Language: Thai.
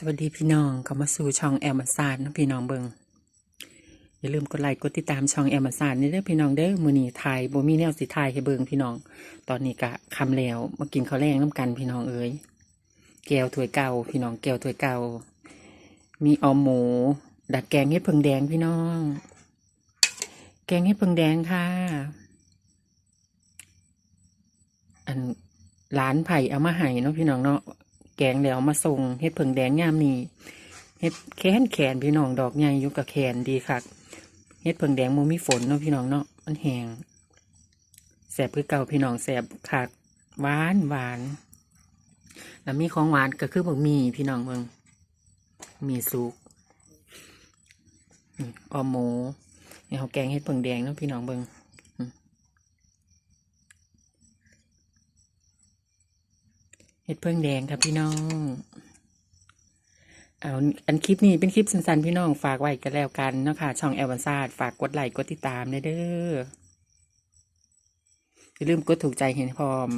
สวัสดีพี่น้องเข้ามาสู่ช่องแอมมาซานนะพี่น้องเบิงอย่าลืมกดไลค์กดติดตามช่องแอมมาซานนี่เด้อพี่น้องเด้อมือนี้ถ่ายบ่มีแนวสิถ่ายให้เบิงพี่น้อง ตอนนี้กะคำแล้วมากินข้าวแรงน้ำกันพี่น้องเอ้ยแก้วถ้วยเก่าพี่น้องแก้วถ้วยเก่ามีออมหมู ดัดแกงเห็ดเพิงแดงพี่น้อง แกงเห็ดเพิงแดงค่ะ อันร้านไผ่เอามาให้เนาะพี่น้องเนาะ แกงแล้วมาส่งเห็ดเพิงแดงยามนี้เห็ดแคนแขนพี่น้องดอกใหญ่อยู่กับแขนดีค่ะเห็ดเพิงแดงโมมีฝนเนาะพี่น้องเนาะมันแห้งแสบคือเก่าพี่น้องแสบคักหวานหวานแล้วมีของหวานก็คือบักมีพี่น้องเมืองมีซุกออหมูนี่เขาแกงเห็ดเพิงแดงเนาะพี่น้องเบิง เห็ดเพิ่งแดงครับพี่น้อง เอาอันคลิปนี้เป็นคลิปสั้นๆพี่น้องฝากไว้กันแล้วกันเนาะค่ะ ช่องแอลวันซาดฝากกดไลค์กดติดตามเด้ออย่าลืมกดถูกใจเห็นพร้อม